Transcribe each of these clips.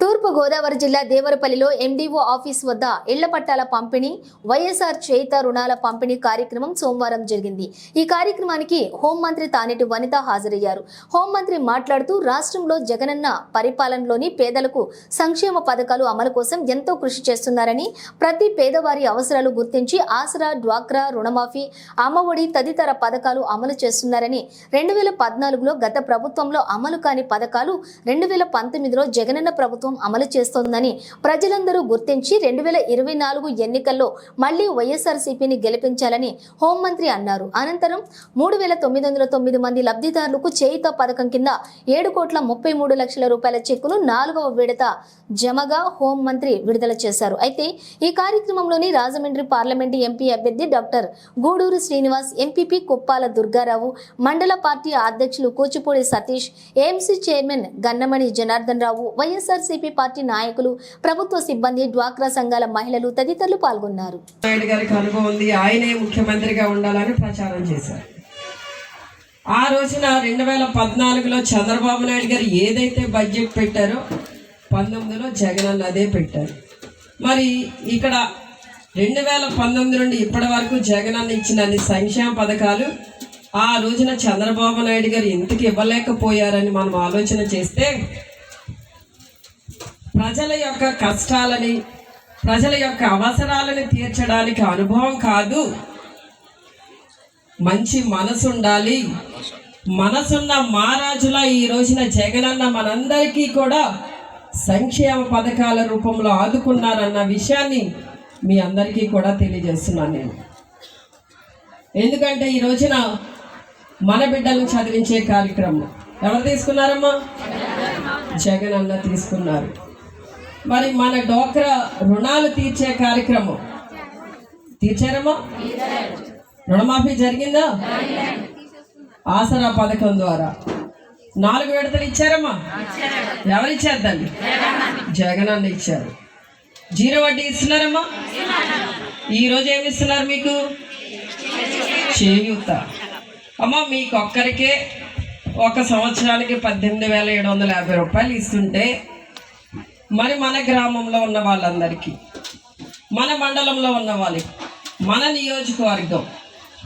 తూర్పు గోదావరి జిల్లా దేవరపల్లిలో MDO office వద్ద ఇళ్ళ పట్టాల పంపిణీ వైఎస్ఆర్ చేయిత రుణాల పంపిణీ కార్యక్రమం సోమవారం జరిగింది. ఈ కార్యక్రమానికి హోంమంత్రి తానేటి వనిత హాజరయ్యారు. హోంమంత్రి మాట్లాడుతూ రాష్ట్రంలో జగనన్న పరిపాలనలోని పేదలకు సంక్షేమ పథకాలు అమలు కోసం ఎంతో కృషి చేస్తున్నారని ప్రతి పేదవారి అవసరాలు గుర్తించి ఆసరా డ్వాక్రా రుణమాఫీ అమ్మఒడి తదితర పథకాలు అమలు చేస్తున్నారని రెండు వేల పద్నాలుగులో గత ప్రభుత్వంలో అమలు కాని పథకాలు రెండు వేల పంతొమ్మిదిలో జగనన్న ప్రభుత్వం అమలు చేస్తోందని ప్రజలందరూ గుర్తించి రెండు వేల ఇరవై నాలుగు ఎన్నికల్లో మళ్ళీ వైఎస్ఆర్సీపీని గెలిపించాలని హోంమంత్రి అన్నారు. అనంతరం మూడు వేల తొమ్మిది వందల తొమ్మిది మంది లబ్ధిదారులకు చేయిత పథకం కింద ఏడు కోట్ల ముప్పై మూడు లక్షల రూపాయల చెక్కును నాలుగవ విడత జమగా హోంమంత్రి విడుదల చేశారు. అయితే ఈ కార్యక్రమంలోని రాజమండ్రి పార్లమెంటు ఎంపీ అభ్యర్థి డాక్టర్ గూడూరు శ్రీనివాస్ ఎంపీపీ కుప్పాల దుర్గారావు మండల పార్టీ అధ్యక్షులు Kuchipudi Satish AMC chairman Gannamani Janardhan Rao YSRCP party నాయకులు ప్రభుత్వ సిబ్బంది డ్వాక్రా సంఘాల మహిళలు తదితరులు పాల్గొన్నారు. గారికి అనుభవం ఉంది ఆయనే ముఖ్యమంత్రిగా ఉండాలని ప్రచారం చేశారు. ఆ రోజున రెండు వేల పద్నాలుగులో చంద్రబాబు నాయుడు గారు ఏదైతే బడ్జెట్ పెట్టారో పంతొమ్మిదిలో జగన్ అన్న అదే పెట్టారు. మరి ఇక్కడ రెండు వేల పంతొమ్మిది నుండి ఇప్పటి వరకు జగన్ అన్న ఇచ్చిన అన్ని సంక్షేమ పథకాలు ఆ రోజున చంద్రబాబు నాయుడు గారు ఎందుకు ఇవ్వలేకపోయారని మనం ఆలోచన చేస్తే ప్రజల యొక్క కష్టాలని ప్రజల యొక్క అవసరాలను తీర్చడానికి అనుభవం కాదు. మంచి మనసు ఉండాలి. మనసున్న మహారాజులా ఈ రోజున జగనన్న మనందరికీ కూడా సంక్షేమ పథకాల రూపంలో ఆదుకున్నారన్న విషయాన్ని మీ అందరికీ కూడా తెలియజేస్తున్నాను నేను. ఎందుకంటే ఈ రోజున మన బిడ్డలను చదివించే కార్యక్రమం ఎవరు తీసుకున్నారమ్మా? జగన్ అన్న తీసుకున్నారు. మరి మన డోక్రా రుణాలు తీర్చే కార్యక్రమం. తీర్చారమ్మా? రుణమాఫీ జరిగిందా? ఆసరా పథకం ద్వారా. నాలుగు విడతలు ఇచ్చారమ్మా? ఎవరు ఇచ్చారు దాన్ని జగన్ అన్న ఇచ్చారు. జీరో వడ్డీ ఇస్తున్నారమ్మా? ఈరోజు ఏమి ఇస్తున్నారు మీకు? చేయూత. అమ్మా మీకు ఒక్కరికే ఒక సంవత్సరానికి పద్దెనిమిది వేల ఏడు వందల యాభై రూపాయలు ఇస్తుంటే మరి మన గ్రామంలో ఉన్న వాళ్ళందరికీ మన మండలంలో ఉన్న వాళ్ళకి మన నియోజకవర్గం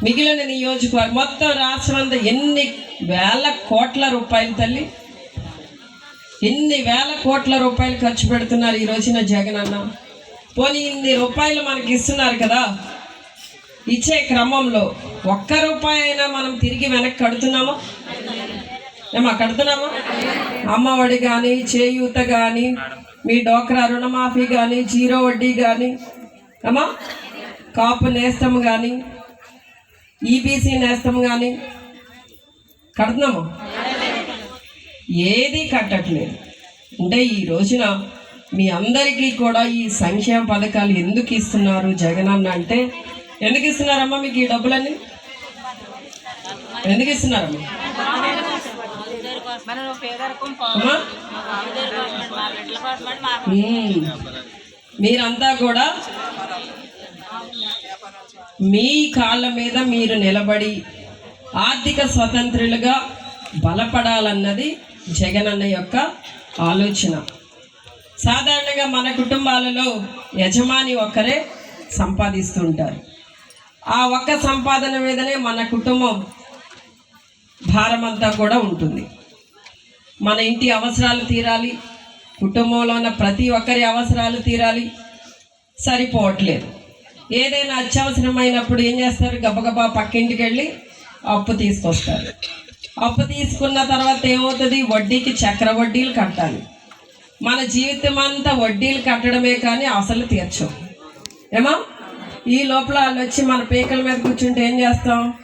మిగిలిన నియోజకవర్గం మొత్తం రాష్ట్రం అంతా ఎన్ని వేల కోట్ల రూపాయలు తల్లి? ఎన్ని వేల కోట్ల రూపాయలు ఖర్చు పెడుతున్నారు ఈ రోజున జగన్ అన్న? పోనీ ఇన్ని రూపాయలు మనకి ఇస్తున్నారు కదా? ఇచ్చే క్రమంలో ఒక్క రూపాయి అయినా మనం తిరిగి వెనక్కి కడుతున్నామా? ఏమా కడుతున్నామా? అమ్మఒడి కానీ చేయూత కానీ మీ డోక్రా రుణమాఫీ కానీ జీరో వడ్డీ కానీ అమ్మా కాపు నేస్తం కానీ ఈబీసీ నేస్తం కానీ కడుతున్నాము? ఏది కట్టట్లేదు. అంటే ఈ రోజున మీ అందరికీ కూడా ఈ సంక్షేమ పథకాలు ఎందుకు ఇస్తున్నారు జగన్ అన్న అంటే ఎందుకు ఇస్తున్నారమ్మా మీకు ఈ డబ్బులన్నీ? ఎందుకు ఇస్తున్నారమ్మా? మీరంతా కూడా మీ కాళ్ళ మీద మీరు నిలబడి ఆర్థిక స్వతంత్రులుగా బలపడాలన్నది జగనన్న యొక్క ఆలోచన. సాధారణంగా మన కుటుంబాలలో యజమాని ఒక్కరే సంపాదిస్తుంటారు ఆ ఒక్క సంపాదన మీదనే మన కుటుంబం భారమంతా కూడా ఉంటుంది. మన ఇంటి అవసరాలు తీరాలి. కుటుంబంలో ఉన్న ప్రతి ఒక్కరి అవసరాలు తీరాలి. సరిపోవట్లేదు. ఏదైనా అత్యవసరమైనప్పుడు ఏం చేస్తారు? గబగబా పక్కింటికి వెళ్ళి అప్పు తీసుకొస్తారు. అప్పు తీసుకున్న తర్వాత ఏమవుతుంది? వడ్డీకి చక్ర వడ్డీలు కట్టాలి. మన జీవితం అంతా వడ్డీలు కట్టడమే కానీ అసలు తీర్చం. ఏమా? ఈ లోపల వాళ్ళు వచ్చి మన పీకల మీద కూర్చుంటే ఏం చేస్తాం?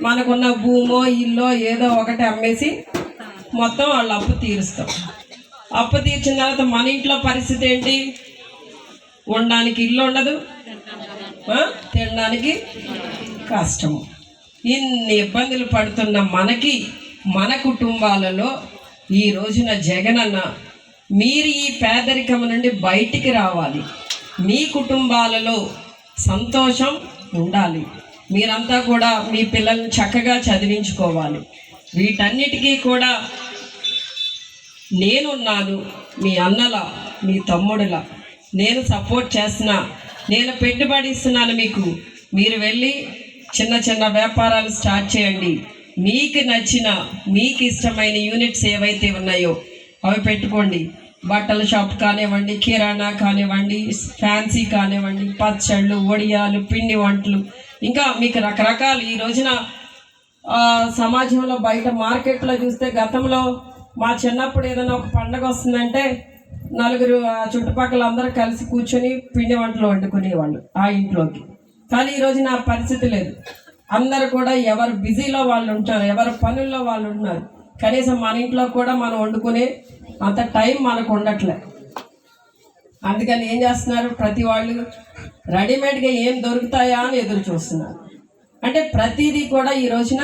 మనకున్న భూమో ఇల్లో ఏదో ఒకటి అమ్మేసి మొత్తం వాళ్ళు అప్పు తీరుస్తాం. అప్పు తీర్చిన తర్వాత మన ఇంట్లో పరిస్థితి ఏంటి? ఉండడానికి ఇల్లు ఉండదు. తినడానికి కష్టము. ఇన్ని ఇబ్బందులు పడుతున్న మనకి మన కుటుంబాలలో ఈ రోజున జగనన్న మీరు ఈ పేదరికం నుండి బయటికి రావాలి. మీ కుటుంబాలలో సంతోషం ఉండాలి. మీరంతా కూడా మీ పిల్లల్ని చక్కగా చదివించుకోవాలి. వీటన్నిటికీ కూడా నేనున్నాను మీ అన్నల మీ తమ్ముడుల. నేను సపోర్ట్ చేస్తున్నా. నేను పెట్టుబడి ఇస్తున్నాను మీకు. మీరు వెళ్ళి చిన్న చిన్న వ్యాపారాలు స్టార్ట్ చేయండి. మీకు నచ్చిన మీకు ఇష్టమైన యూనిట్స్ ఏవైతే ఉన్నాయో అవి పెట్టుకోండి. బట్టల షాప్ కానివ్వండి కిరాణా కానివ్వండి ఫ్యాన్సీ కానివ్వండి పచ్చళ్ళు వడియాలు పిండి వంటలు. ఇంకా మీకు రకరకాలు ఈ రోజున సమాజంలో బయట మార్కెట్లో చూస్తే గతంలో మా చిన్నప్పుడు ఏదైనా ఒక పండగ వస్తుందంటే నలుగురు ఆ చుట్టుపక్కల అందరూ కలిసి కూర్చొని పిండి వంటలు వండుకునేవాళ్ళు ఆ ఇంట్లోకి. కానీ ఈరోజు నా పరిస్థితి లేదు. అందరు కూడా ఎవరు బిజీలో వాళ్ళు ఉంటారు ఎవరు పనుల్లో వాళ్ళు ఉన్నారు. కనీసం మన ఇంట్లో కూడా మనం వండుకునే అంత టైం మనకు ఉండట్లే. అందుకని ఏం చేస్తున్నారు? ప్రతి వాళ్ళు రెడీమేడ్గా ఏం దొరుకుతాయా అని ఎదురు చూస్తున్నారు. అంటే ప్రతిదీ కూడా ఈ రోజున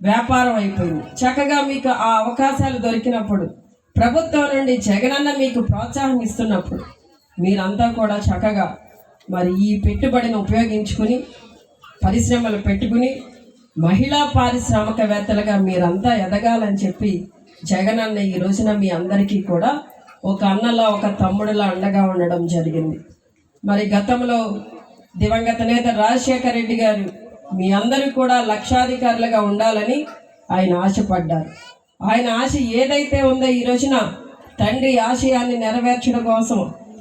వ్యాపారం అయిపోయింది. చక్కగా మీకు ఆ అవకాశాలు దొరికినప్పుడు ప్రభుత్వం నుండి జగనన్న మీకు ప్రోత్సాహం ఇస్తున్నప్పుడు మీరంతా కూడా చక్కగా మరి ఈ పెట్టుబడిని ఉపయోగించుకుని పరిశ్రమలు పెట్టుకుని మహిళా పారిశ్రామికవేత్తలుగా మీరంతా ఎదగాలని చెప్పి జగనన్న ఈ రోజున మీ అందరికీ కూడా ఒక అన్నలా ఒక తమ్ముడిలా అండగా ఉండడం జరిగింది. మరి గతంలో దివంగత నేత రాజశేఖర రెడ్డి గారు మీ అందరూ కూడా లక్షాధికారులుగా ఉండాలని ఆయన ఆశపడ్డారు. ఆయన ఆశ ఏదైతే ఉందో ఈ రోజున తండ్రి ఆశయాన్ని నెరవేర్చడం కోసం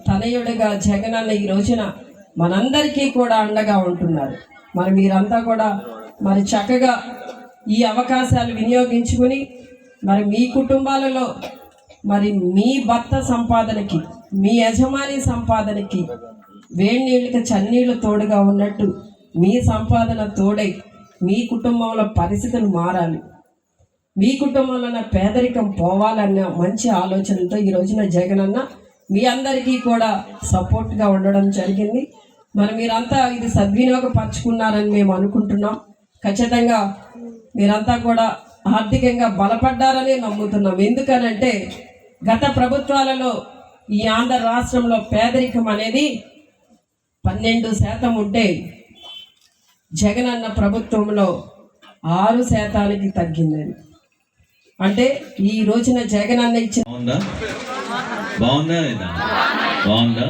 తనయుడిగా జగనన్న ఈ రోజున మనందరికీ కూడా అండగా ఉంటున్నారు. మరి మీరంతా కూడా మరి చక్కగా ఈ అవకాశాలు వినియోగించుకుని మరి మీ కుటుంబాలలో మరి మీ భర్త సంపాదనకి మీ యజమాని సంపాదనకి వేడి నీళ్ళకి చన్నీళ్ళు తోడుగా ఉన్నట్టు మీ సంపాదన తోడై మీ కుటుంబంలో పరిస్థితులు మారాలి. మీ కుటుంబంలో ఉన్న పేదరికం పోవాలన్న మంచి ఆలోచనతో ఈ రోజున జగనన్న మీ అందరికీ కూడా సపోర్ట్గా ఉండడం జరిగింది. మరి మీరంతా ఇది సద్వినియోగపరచుకున్నారని మేము అనుకుంటున్నాం. ఖచ్చితంగా మీరంతా కూడా ఆర్థికంగా బలపడ్డారని నమ్ముతున్నాం. ఎందుకనంటే గత ప్రభుత్వాలలో ఈ ఆంధ్ర రాష్ట్రంలో పేదరికం అనేది పన్నెండు శాతం ఉంటే జగనన్న ప్రభుత్వంలో ఆరు శాతానికి తగ్గిందని అంటే ఈ రోజున జగనన్న ఇచ్చిన బాగుందా? బాగుందా లేదా? బాగుందా?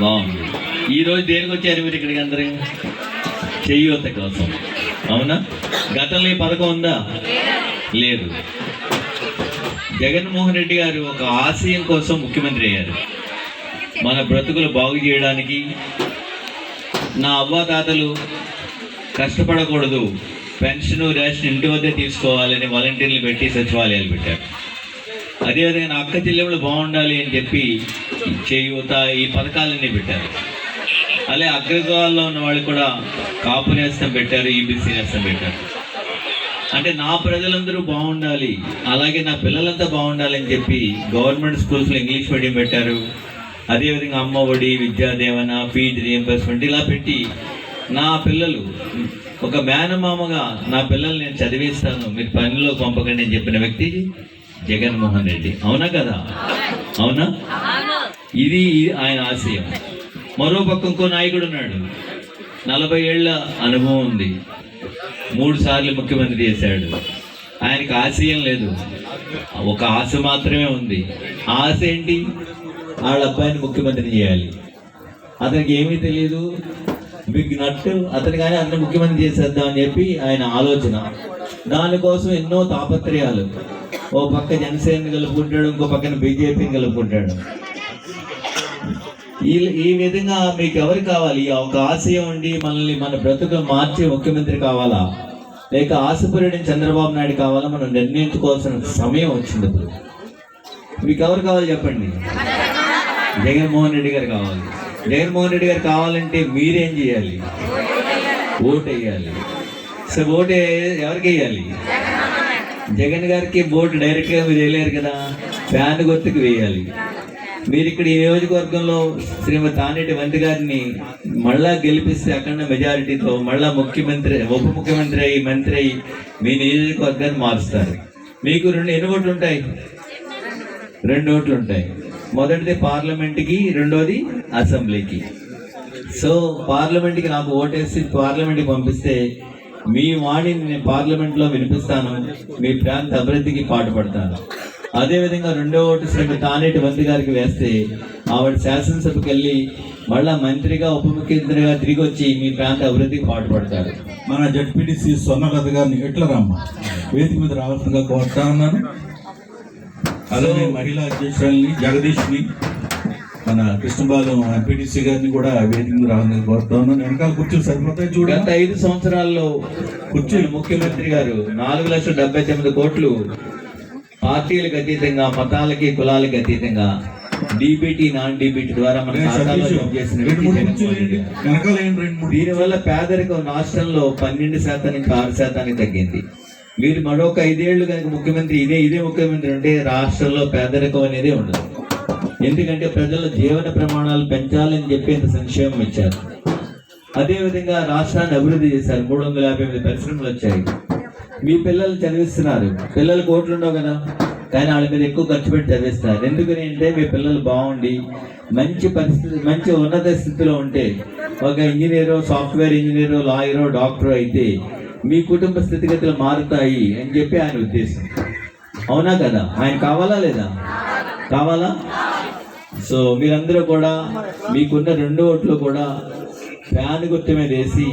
బాగుంది. ఈ రోజు దేనికి వచ్చారు మీరు ఇక్కడికి అందరూ? చెయ్యూత కోసం. అవునా? గతంలో ఈ పథకం ఉందా? లేదు. జగన్మోహన్ రెడ్డి గారు ఒక ఆశయం కోసం ముఖ్యమంత్రి అయ్యారు. మన బ్రతుకులు బాగు చేయడానికి నా అవ్వాతాతలు కష్టపడకూడదు. పెన్షన్ రేషన్ ఇంటి వద్దే తీసుకోవాలని వాలంటీర్లు పెట్టి సచివాలయాలు పెట్టారు. అదేవిధంగా నా అక్క చెల్లెములు బాగుండాలి అని చెప్పి చేయూత ఈ పథకాలన్నీ పెట్టారు. అలాగే అగ్రగాల్లో ఉన్న వాళ్ళు కూడా కాపు నేస్తం పెట్టారు ఈబీసీ నేస్తం పెట్టారు. అంటే నా ప్రజలందరూ బాగుండాలి అలాగే నా పిల్లలంతా బాగుండాలి అని చెప్పి గవర్నమెంట్ స్కూల్స్లో ఇంగ్లీష్ మీడియం పెట్టారు. అదేవిధంగా అమ్మ ఒడి విద్యాదేవన ఫీజు రియంబర్స్మెంట్ ఇలా పెట్టి నా పిల్లలు ఒక మేనమామగా నా పిల్లల్ని నేను చదివిస్తాను మీరు పనిలో పంపకండి అని చెప్పిన వ్యక్తి జగన్మోహన్ రెడ్డి. అవునా కదా? అవునా? ఇది ఆయన ఆశయం. మరో పక్క ఇంకో నాయకుడు ఉన్నాడు. నలభై ఏళ్ళ అనుభవం ఉంది. మూడు సార్లు ముఖ్యమంత్రి చేశాడు. ఆయనకి ఆశయం లేదు. ఒక ఆశ మాత్రమే ఉంది. ఆ ఆశ ఏంటి? వాళ్ళ అబ్బాయిని ముఖ్యమంత్రిని చేయాలి. అతనికి ఏమీ తెలియదు బిగ్ నట్ అతని కానీ అతను ముఖ్యమంత్రి చేసేద్దాం అని చెప్పి ఆయన ఆలోచన. దానికోసం ఎన్నో తాపత్రయాలు. ఓ పక్క జనసేన కలుపుకుంటాడు ఇంకో పక్కన బీజేపీని కలుపుకుంటాడు. ఈ ఈ విధంగా మీకు ఎవరు కావాలి? ఒక ఆశయం ఉండి మనల్ని మన బ్రతుకు మార్చే ముఖ్యమంత్రి కావాలా? లేక ఆశపరుడిని చంద్రబాబు నాయుడు కావాలా? మనం నిర్ణయించుకోవాల్సిన సమయం వచ్చింది ఇప్పుడు. మీకు ఎవరు కావాలి చెప్పండి? జగన్మోహన్ రెడ్డి గారు కావాలి. జగన్మోహన్ రెడ్డి గారు కావాలంటే మీరేం చేయాలి? ఓటు వేయాలి సో ఓటు ఎవరికి వేయాలి? జగన్ గారికి ఓటు డైరెక్ట్గా మీరు వేయలేరు కదా. ఫ్యాన్ గుర్తుకు వేయాలి. మీరు ఇక్కడ ఈ నియోజకవర్గంలో శ్రీమతి తానేటి వంతి గారిని మళ్ళా గెలిపిస్తే అఖండ మెజారిటీతో మళ్ళా ముఖ్యమంత్రి ఉప ముఖ్యమంత్రి అయ్యి మంత్రి అయ్యి మీ నియోజకవర్గాన్ని మారుస్తారు. మీకు రెండు ఎన్ని ఓట్లు ఉంటాయి? రెండు ఓట్లు ఉంటాయి. మొదటిది పార్లమెంట్కి రెండోది అసెంబ్లీకి. సో పార్లమెంట్కి నాకు ఓటేసి పార్లమెంట్కి పంపిస్తే మీ వాణిని నేను పార్లమెంట్లో వినిపిస్తాను మీ ప్రాంత అభివృద్ధికి పాటుపడతాను. అదేవిధంగా రెండో ఓటు శ్రీ తానేటి మంత్రి గారికి వేస్తే ఆవిడ శాసనసభకి వెళ్ళి మళ్ళా మంత్రిగా ఉప ముఖ్యమంత్రిగా తిరిగి వచ్చి మీ ప్రాంత అభివృద్ధికి పాటుపడతారు. మన జడ్పీటీసీ స్వర్ణలత గారిని ఎట్లా రమ్మ? వేదిక మీద రావాల్సిందిగా కోరుతా ఉన్నాను. అలానే మహిళా అధ్యక్షురాలని జగదీష్ని మన కృష్ణబాలం ఎంపీటీసీ గారిని కూడా వేదిక రావాలని కోరుతా ఉన్నాను వెనకాల కూర్చొని సరిపోతాయి గత చూడండి ఐదు సంవత్సరాల్లో కూర్చుని ముఖ్యమంత్రి గారు నాలుగు లక్షల డెబ్బై తొమ్మిది కోట్లు పార్టీలకు అతీతంగా మతాలకి కులాలకి అతీతంగా డీబీటీ నాన్ డీబీటీ ద్వారా మన దీనివల్ల పేదరికం రాష్ట్రంలో పన్నెండు శాతం నుంచి ఆరు శాతానికి తగ్గింది. మీరు మరొక ఐదేళ్ళు కనుక ముఖ్యమంత్రి ఇదే ఇదే ముఖ్యమంత్రి అంటే రాష్ట్రంలో పేదరికం అనేది ఉండదు. ఎందుకంటే ప్రజల జీవన ప్రమాణాలు పెంచాలని చెప్పి ఇంత సంక్షేమం ఇచ్చారు. అదేవిధంగా రాష్ట్రాన్ని అభివృద్ధి చేశారు. మూడు వందల యాభై ఎనిమిది పరిశ్రమలు వచ్చాయి. మీ పిల్లలు చదివిస్తున్నారు. పిల్లలకు ఓట్లు ఉండవు కదా. కానీ వాళ్ళ మీద ఎక్కువ ఖర్చు పెట్టి చదివిస్తారు ఎందుకని అంటే మీ పిల్లలు బాగుండి మంచి పరిస్థితి మంచి ఉన్నత స్థితిలో ఉంటే ఒక ఇంజనీరో సాఫ్ట్వేర్ ఇంజనీరో లాయరో డాక్టర్ అయితే మీ కుటుంబ స్థితిగతులు మారుతాయి అని చెప్పి ఆయన ఉద్దేశం. అవునా కదా? ఆయన కావాలా లేదా? కావాలా? సో మీరందరూ కూడా మీకున్న రెండు ఓట్లు కూడా ఫ్యాన్ గుర్తు మీద వేసి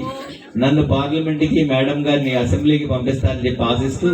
నన్ను పార్లమెంట్కి మేడం గారిని అసెంబ్లీకి పంపిస్తారని చెప్పి ఆశిస్తూ